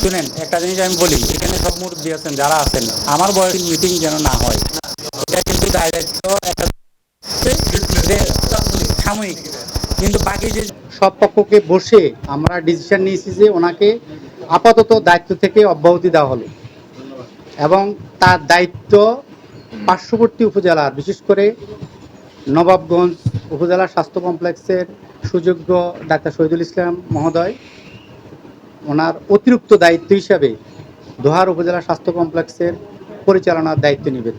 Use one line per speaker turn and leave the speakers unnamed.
শুনেন, একটা জিনিস আমি বলি, এখানে সব মুরব্বী আছেন, যারা আছেন, আমার বয়সের মিটিং যেন না হয়, এটা কিন্তু সাময়িক, কিন্তু বাকি যে
সব পক্ষকে বসে আমরা ডিসিশন নিয়েছি যে ওনাকে আপাতত দায়িত্ব থেকে অব্যাহতি দেওয়া হলো। এবং তার দায়িত্ব পার্শ্ববর্তী উপজেলার, বিশেষ করে নবাবগঞ্জ উপজেলা স্বাস্থ্য কমপ্লেক্সের সুযোগ্য ডাক্তার শহীদুল ইসলাম মহোদয়, ওনার অতিরিক্ত দায়িত্ব হিসাবে দোহার উপজেলা স্বাস্থ্য কমপ্লেক্সের পরিচালনার দায়িত্ব নেবেন